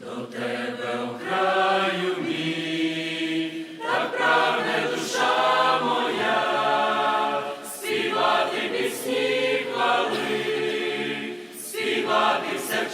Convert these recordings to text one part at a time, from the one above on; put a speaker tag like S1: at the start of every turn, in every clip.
S1: До тебе у мій, так прагне душа моя, співати пісні хвали, співати все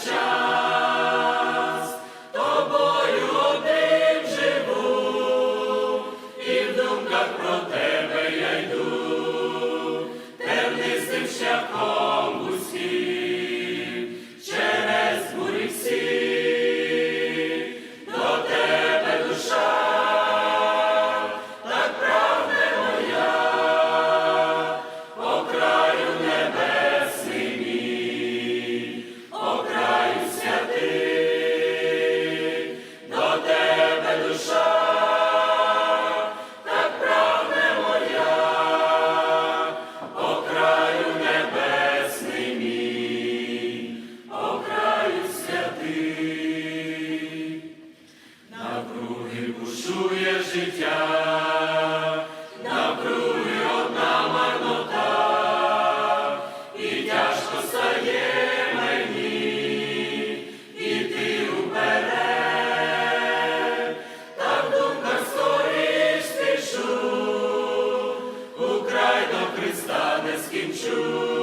S1: життя, напруги одна марнота, і тяжко стає мені, іти уперед, та в думках скоріш спішу, Україну Христа не скінчу.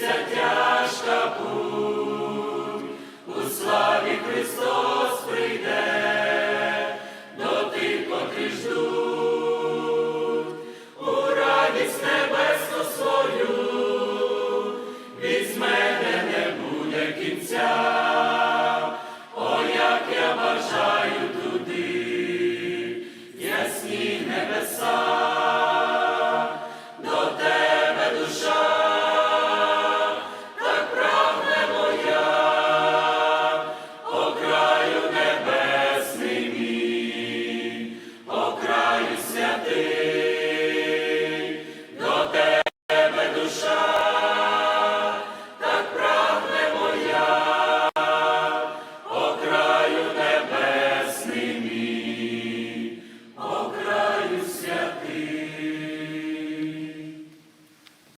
S1: Yeah.